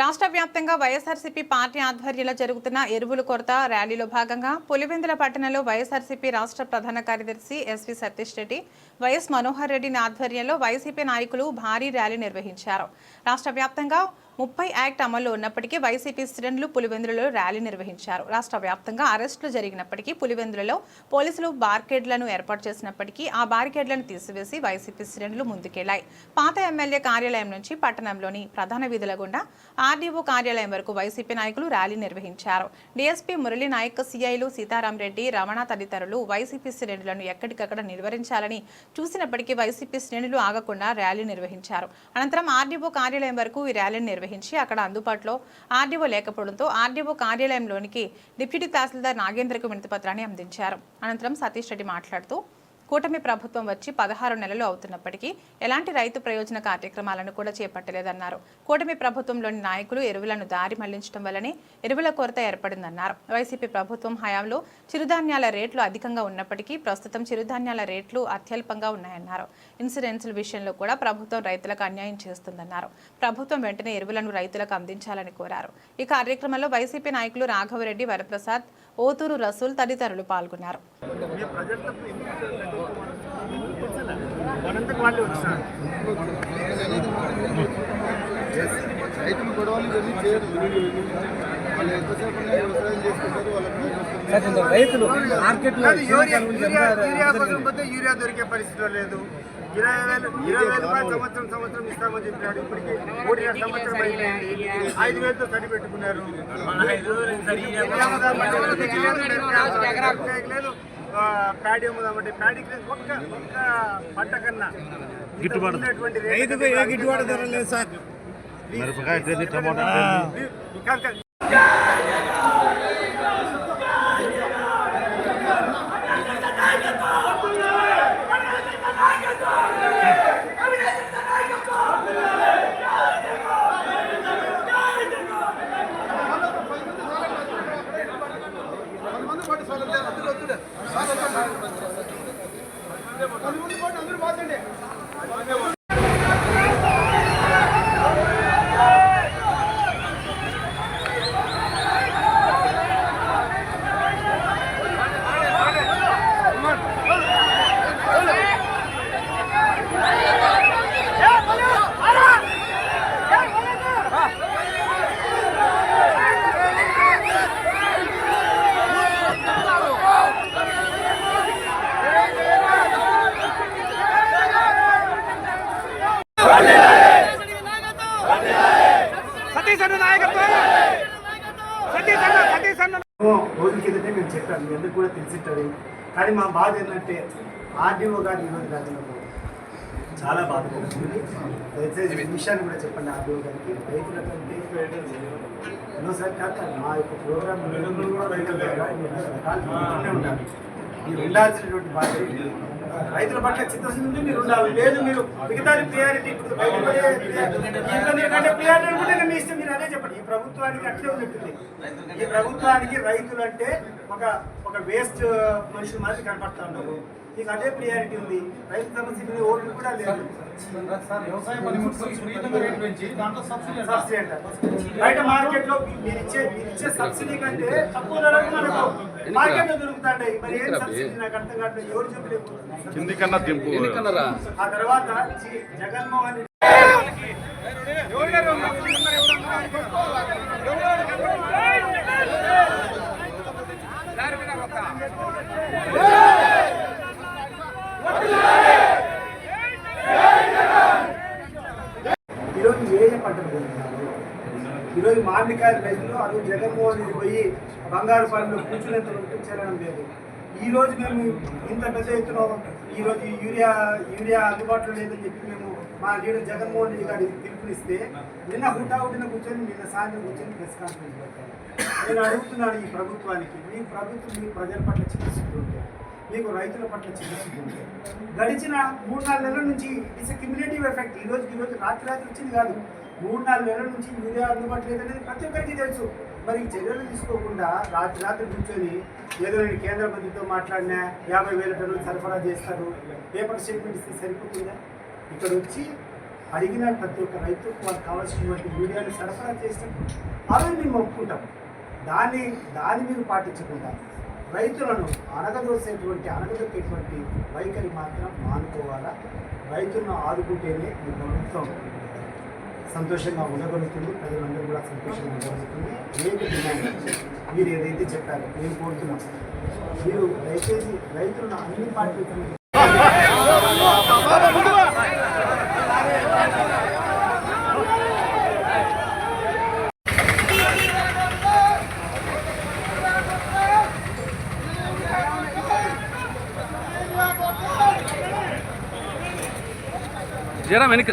రాష్ట్ర వ్యాప్తంగా వైఎస్ఆర్సీపీ పార్టీ ఆధ్వర్యంలో జరుగుతున్న ఎరువుల కొరత ర్యాలీలో భాగంగా పులివెందుల పట్టణంలో వైఎస్ఆర్సీపీ రాష్ట్ర ప్రధాన కార్యదర్శి ఎస్వి సతీష్ రెడ్డి వైఎస్ మనోహర్ రెడ్డి ఆధ్వర్యంలో వైసీపీ నాయకులు భారీ ర్యాలీ నిర్వహించారు. రాష్ట్ర వ్యాప్తంగా ముప్పై యాక్ట్ అమల్లో ఉన్నప్పటికీ వైసీపీ స్టూడెంట్లు పులివెందులలో ర్యాలీ నిర్వహించారు. రాష్ట్ర వ్యాప్తంగా అరెస్టులు జరిగినప్పటికీ పులివెందులలో పోలీసులు బార్కేడ్లను ఏర్పాటు చేసినప్పటికీ ఆ బార్కేడ్లను తీసివేసి వైసీపీ స్టూడెంట్లు ముందుకెళ్ళాయి. పాత ఎమ్మెల్యే కార్యాలయం నుంచి పట్టణంలోని ప్రధాన వీధుల గుండా ఆర్డీఓ కార్యాలయం వరకు వైసీపీ నాయకులు ర్యాలీ నిర్వహించారు. డీఎస్పీ మురళీ నాయక్ సీఐలు సీతారాం రెడ్డి రమణ తదితరులు వైసీపీ స్టూడెంట్లను ఎక్కడికక్కడ నిలువరించాలని చూసినప్పటికీ వైసీపీ శ్రేణులు ఆగకుండా ర్యాలీ నిర్వహించారు. అనంతరం ఆర్డీఓ కార్యాలయం వరకు ఈ ర్యాలీని నిర్వహించి అక్కడ అందుబాటులో ఆర్డీఓ లేకపోవడంతో ఆర్డీఓ కార్యాలయంలోనికి డిప్యూటీ తహసీల్దార్ నాగేంద్రకు వినతిపత్రాన్ని అందించారు. అనంతరం సతీష్ రెడ్డి మాట్లాడుతూ కూటమి ప్రభుత్వం వచ్చి పదహారు నెలలు అవుతున్నప్పటికీ ఎలాంటి రైతు ప్రయోజన కార్యక్రమాలను కూడా చేపట్టలేదన్నారు. కూటమి ప్రభుత్వంలోని నాయకులు ఎరువులను దారి మళ్ళించడం వల్లనే ఎరువుల కొరత ఏర్పడిందన్నారు. వైసీపీ ప్రభుత్వం హయాంలో చిరుధాన్యాల రేట్లు అధికంగా ఉన్నప్పటికీ ప్రస్తుతం చిరుధాన్యాల రేట్లు అత్యల్పంగా ఉన్నాయన్నారు. ఇన్సూరెన్సుల విషయంలో కూడా ప్రభుత్వం రైతులకు అన్యాయం చేస్తుందన్నారు. ప్రభుత్వం వెంటనే ఎరువులను రైతులకు అందించాలని కోరారు. ఈ కార్యక్రమంలో వైసీపీ నాయకులు రాఘవరెడ్డి వరప్రసాద్ ఓతూరు రసూల్ తదితరులు పాల్గొన్నారు. రైతులు గొడవలు ఇవన్నీ చేయరు వాళ్ళు ఎంతసేపు వ్యవసాయం చేసుకుంటారు వాళ్ళకి రైతులు మార్కెట్లో యూరియా యూరియా యూరియా కోసం పోతే యూరియా దొరికే పరిస్థితి లేదు. ఇరవై వేలు ఇరవై వేలు రూపాయలు సంవత్సరం సంవత్సరం ఇస్తామని చెప్పినాడు. ఇప్పటికి ఒకటిన్నర సంవత్సరం అయిపోయింది ఐదు వేలతో సరి పెట్టుకున్నారు. లేదు ప్యాడీ అమ్ముదామంటే ప్యాడీకి ఒక్క ఒక్క పంట కన్నా గిట్టుబాటు రైతుకు ఏ గిట్టుబాటు ధర లేదు సార్. మిరపకాయ టమాటా కేజీ సతీష్ అన్న నాయకత్వం సతీష్ అన్న సతీష్ అన్న రోజుల కిందటే మేము చెప్పాము మీ అందరికి కూడా తెలిసింటుంది. కానీ మా బాధ ఏంటంటే ఆర్డీఓ గారు ఈరోజు రాజులకు చాలా బాధపడుతుంది. దయచేసి విషయాన్ని కూడా చెప్పండి ఆర్డీఓ గారికి. రైతుల ఎన్నో సార్ కాక మా యొక్క ప్రోగ్రామ్ కూడా రైతుల ద్వారా రకాలు ఉంటూనే మీరు ఉండాల్సినటువంటి బాధ్యత రైతుల పట్ల చిత్తశుద్ధి మీరు ఉండాలి. లేదు మీరు మిగతాది ప్రియారిటీ ఇప్పుడు ప్రియారిటీ అనుకుంటే మీ ఇష్టం మీరు అదే చెప్పండి. ఈ ప్రభుత్వానికి అట్లే ఉంటుంది ఈ ప్రభుత్వానికి రైతులు అంటే ఒక ఒక వేస్ట్ మనుషులు మాదిరి కనపడతా ఉన్నారు. మీకు అదే ప్రియారిటీ ఉంది. రైతు సమస్య మీద ఓట్లు కూడా లేదు. బయట మార్కెట్లో మీరు ఇచ్చే మీరు ఇచ్చే సబ్సిడీ కంటే తక్కువ ధరకు మనకు మార్కెట్లో దొరుకుతాయి మరి ఏం సబ్సిడీ? నాకు అర్థం కావట్లేదు. ఎవరు చెప్పలేదు? కింది కన్నా దింపు. ఆ తర్వాత జగన్మోహన్ రెడ్డి ఈరోజు ఏ పంటలు పండుతున్నారు అధికారి మామిడికాయల రైతులు జగన్మోహన్ రెడ్డి పోయి బంగారు పనులు కూర్చునేంత వరకు చేరడం లేదు. ఈ రోజు మేము ఇంత పెద్ద ఎత్తున ఈరోజు యూరియా యూరియా అందుబాటులో లేదని చెప్పి మేము మా లీడర్ జగన్మోహన్ రెడ్డి గారికి పిలుపునిస్తే నిన్న హుటాహుటిన కూర్చొని నిన్న సాయంత్రం కూర్చొని ప్రెస్ కాన్ఫరెన్స్ పెట్టాను నేను అడుగుతున్నాను ఈ ప్రభుత్వానికి మీ ప్రభుత్వం మీ ప్రజల పట్ల చిన్న మీకు రైతుల పట్ల చికిత్సలు గడిచిన మూడు నాలుగు నెలల నుంచి ఇట్స్ క్యుములేటివ్ ఎఫెక్ట్ ఈ రోజు రాత్రి రాత్రి వచ్చింది కాదు. మూడు నాలుగు నెలల నుంచి యూరియా అందుబాటులో లేదనేది ప్రతి ఒక్కరికి తెలుసు. మరి చర్యలు తీసుకోకుండా రాత్రి రాత్రి కూర్చొని ఏదో నేను కేంద్ర మంత్రితో మాట్లాడినా యాభై వేల టన్నులు సరఫరా చేస్తారు. పేపర్ స్టేట్మెంట్ ఇస్తే సరిపోతుందా? ఇక్కడ వచ్చి అడిగిన ప్రతి ఒక్క రైతుకు వారికి కావాల్సినటువంటి యూరియాని సరఫరా చేసినప్పుడు అవి మేము ఒప్పుకుంటాం. దాన్ని దాన్ని మీరు పాటించకుండా రైతులను అనగదోసేటువంటి అనగదొక్కేటువంటి వైఖరి మాత్రం మానుకోవాలా? రైతులను ఆదుకుంటేనే ఈ ప్రభుత్వం సంతోషంగా ఉండగలుగుతుంది ప్రజలందరూ కూడా సంతోషంగా ఉండగలుగుతుంది. ఏది డిమాండ్ మీరు ఏదైతే చెప్పారో నేను కోరుతున్నాం మీరు దయచేసి రైతులను అన్ని పార్టీలు జరా వెనక్కి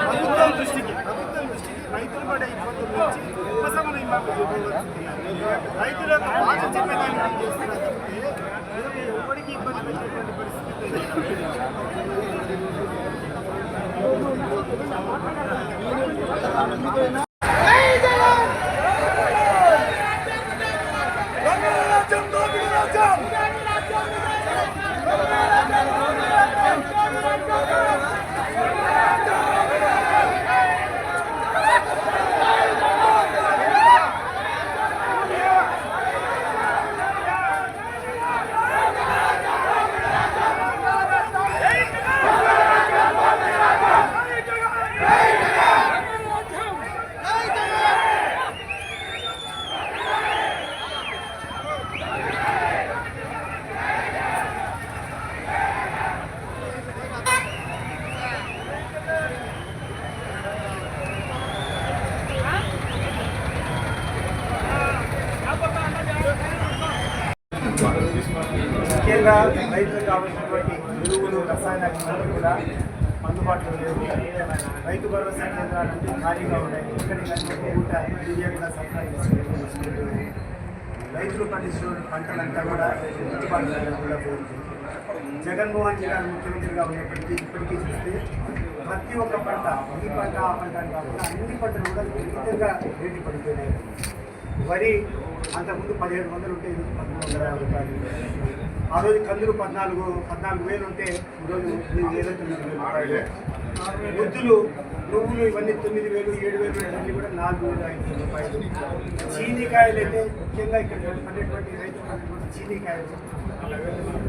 ప్రభుత్వం దృష్టికి ప్రభుత్వం దృష్టికి రైతులు పడే ఇబ్బందుల నుంచి ఉపశమనం మాకు ఇవ్వవలసింది. రైతుల బాధ చెప్పేదాన్ని మనం ఎవరికి ఇబ్బంది పెట్టేటువంటి పరిస్థితి లేదు. రైతులకు కావాల్సినటువంటి ఎరువులు రసాయనాలు కూడా అందుబాటులో లేవు. రైతు భరోసా కేంద్రాలు అన్ని ఖాళీగా ఉన్నాయి. ఎక్కడికైనా ఊట యూరియా కూడా సప్లై రైతులు పండించిన పంటలంతా కూడా గిట్టుబాటు ధర కూడా పోతుంది. జగన్మోహన్ రెడ్డి గారు ముఖ్యమంత్రిగా ఉన్నప్పటికీ ఇప్పటికీ చూస్తే ప్రతి ఒక్క పంట ఈ పంట ఆ పంట కాకుండా అన్ని పంటలు కూడా విపరీతంగా రేటు పడిపోయినాయి. వరి అంతకుముందు పదిహేడు వందలు ఉంటే పదమూడు వందల యాభై రూపాయలు. ఆ రోజు కందులు పద్నాలుగు పద్నాలుగు వేలు ఉంటే ఈరోజు ఎనిమిది వేలు తొమ్మిది వేలు. ముద్దులు నువ్వులు ఇవన్నీ తొమ్మిది వేలు ఏడు వేలు ఇవన్నీ కూడా నాలుగు వేలు ఐదు వేల రూపాయలు. చీనీకాయలు అయితే ముఖ్యంగా ఇక్కడ పండేటువంటి రైతు చీనీకాయలు.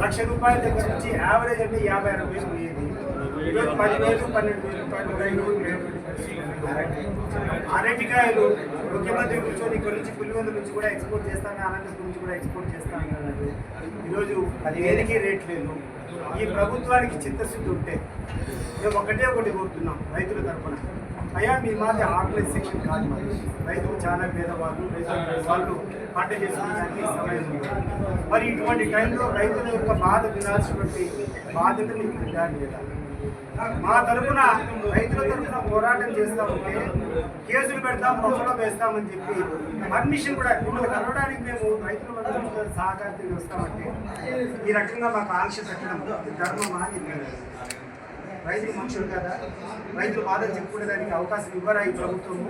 లక్ష రూపాయల దగ్గర నుంచి యావరేజ్ అంటే యాభై అరవై వేలు పోయేది. ఈరోజు పదివేలు పన్నెండు రూపాయలు రైలు అరటికాయలు ముఖ్యమంత్రి కూర్చొని ఇక్కడ నుంచి పులివెందు నుంచి కూడా ఎక్స్పోర్ట్ చేస్తాను అనంతపురం నుంచి కూడా ఎక్స్పోర్ట్ చేస్తాను అన్నారు ఈరోజు అది రేట్ లేదు. ఈ ప్రభుత్వానికి చిత్తశుద్ధి ఉంటే మేము ఒకటే ఒకటి కోరుతున్నాం రైతుల తరఫున అయ్యా మీ మాది ఆర్గనైజ్ సెక్షన్ కాదు మరి. రైతులు చాలా పేదవాళ్ళు రైతులు వాళ్ళు పంట చేసుకోవడానికి సమయం మరి ఇటువంటి టైంలో రైతుల యొక్క బాధ వినాల్సినటువంటి బాధ్యత మీకు ఉండాలి లేదా? మా తరఫున రైతుల తరఫున పోరాటం చేస్తామంటే కేసులు పెడతాం బొమ్మలో వేస్తామని చెప్పి పర్మిషన్ కూడా ఇప్పుడు కలవడానికి మేము రైతుల మందరం సహకారం వస్తామంటే ఈ రకంగా మాకు ఆంక్ష పెట్టడం ఇది ధర్మమా ఇది రైతులు మనుషులు కదా? రైతులు బాధలు చెప్పుకునేదానికి అవకాశం ఇవ్వరా ఈ ప్రభుత్వము?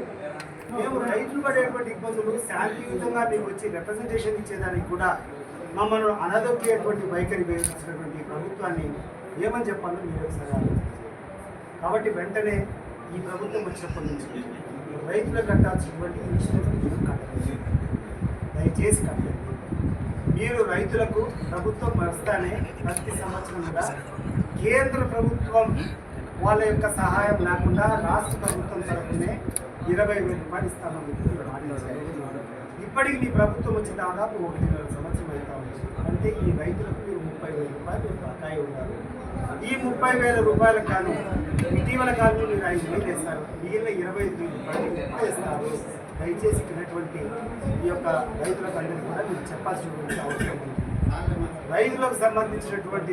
మేము రైతులు పడేటువంటి ఇబ్బందులు శాంతియుతంగా మీకు వచ్చి రిప్రజెంటేషన్ ఇచ్చేదానికి కూడా మమ్మల్ని అనదొక్కేటువంటి వైఖరి వేసినటువంటి ప్రభుత్వాన్ని ఏమని చెప్పాలో మీరు ఒకసారి కాబట్టి వెంటనే ఈ ప్రభుత్వం వచ్చినప్పటి నుంచి రైతులకు కట్టాల్సినటువంటి ఇన్సూరెన్స్ కట్టలేదు దయచేసి కట్టలేదు మీరు రైతులకు ప్రభుత్వం వస్తానే ప్రతి సంవత్సరం కూడా కేంద్ర ప్రభుత్వం వాళ్ళ యొక్క సహాయం లేకుండా రాష్ట్ర ప్రభుత్వం తరఫునే ఇరవై వేల రూపాయలు ఇస్తామని చెప్పి ఇప్పటికి మీ ప్రభుత్వం వచ్చి దాదాపు ఒకటిన్నర సంవత్సరం అవుతా ఉంది. అంటే ఈ రైతులకు మీరు ముప్పై వేల రూపాయలు బకాయి ఉన్నారు. ఈ ముప్పై వేల రూపాయల కాను ఇటీవల కాలంలో మీరు ఐదు వేలు వేస్తారు. మిగిలిన ఇరవై ఐదు రూపాయలు వేస్తారు? దయచేసి ఇచ్చినటువంటి ఈ యొక్క రైతులకు అందరికీ కూడా మీరు చెప్పాల్సినటువంటి అవసరం ఉంది. రైతులకు సంబంధించినటువంటి